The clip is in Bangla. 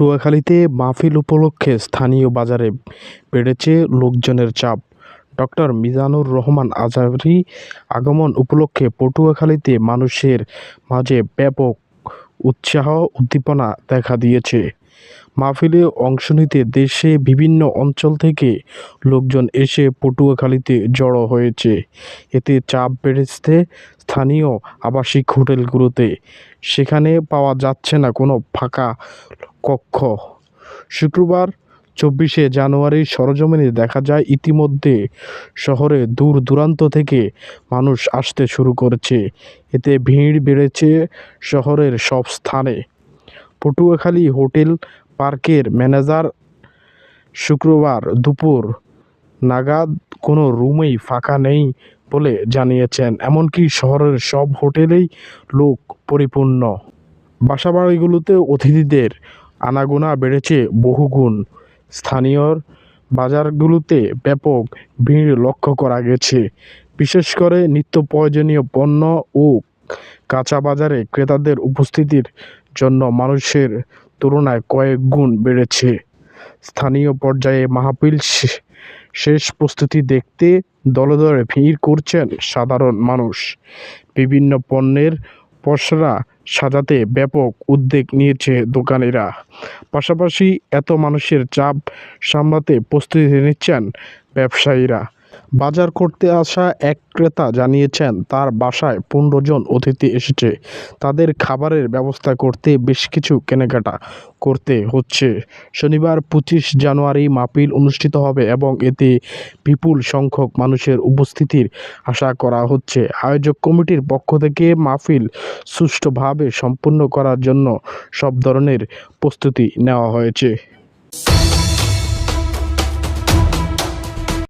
পটুয়াখালীতে মাহফিল উপলক্ষে স্থানীয় বাজারে বেড়েছে লোকজনের চাপ। ডক্টর মিজানুর রহমান আজারি আগমন উপলক্ষে পটুয়াখালীতে মানুষের মাঝে ব্যাপক উৎসাহ, উদ্দীপনা দেখা দিয়েছে। মাহফিলে অংশ নিতে দেশে বিভিন্ন অঞ্চল থেকে লোকজন এসে পটুয়াখালীতে জড়ো হয়েছে। এতে চাপ বেড়েছে স্থানীয় আবাসিক হোটেলগুলোতে। সেখানে পাওয়া যাচ্ছে না কোনো ফাঁকা কক্ষ। শুক্রবার, চব্বিশে জানুয়ারি সরজমিনে দেখা যায় ইতিমধ্যে শহরে দূর দূরান্ত থেকে মানুষ আসতে শুরু করেছে। এতে ভিড় বেড়েছে শহরের সব স্থানে। পটুয়াখালী হোটেল পার্কের ম্যানেজার শুক্রবার দুপুর নাগাদ কোনো রুমেই ফাঁকা নেই বলে জানিয়েছেন, এমনকি শহরের সব হোটেলেই লোক পরিপূর্ণ। বাসাবাড়িগুলোতে অতিথিদের আনাগোনা বেড়েছে বহুগুণ। স্থানীয় বাজারগুলোতে ব্যাপক ভিড় লক্ষ্য করা গেছে। বিশেষ করে নিত্য প্রয়োজনীয় পণ্য ও কাঁচা বাজারে ক্রেতাদের উপস্থিতির জন্য মানুষের তুলনায় কয়েক গুণ বেড়েছে। স্থানীয় পর্যায়ে মাহফিল শেষ প্রস্তুতি দেখতে দলে দলে ভিড় করছেন সাধারণ মানুষ। বিভিন্ন পণ্যের পসরা সাজাতে ব্যাপক উদ্যোগ নিয়েছে দোকানিরা। পাশাপাশি এত মানুষের চাপ সামলাতে প্রস্তুতি নিচ্ছেন ব্যবসায়ীরা। বাজার করতে আসা এক ক্রেতা জানিয়েছেন, তার বাসায় পনেরো জন অতিথি এসেছে। তাদের খাবারের ব্যবস্থা করতে বেশ কিছু কেনাকাটা করতে হচ্ছে। শনিবার পঁচিশ জানুয়ারি মাহফিল অনুষ্ঠিত হবে এবং এতে বিপুল সংখ্যক মানুষের উপস্থিতির আশা করা হচ্ছে। আয়োজক কমিটির পক্ষ থেকে মাহফিল সুষ্ঠুভাবে সম্পন্ন করার জন্য সব ধরনের প্রস্তুতি নেওয়া হয়েছে।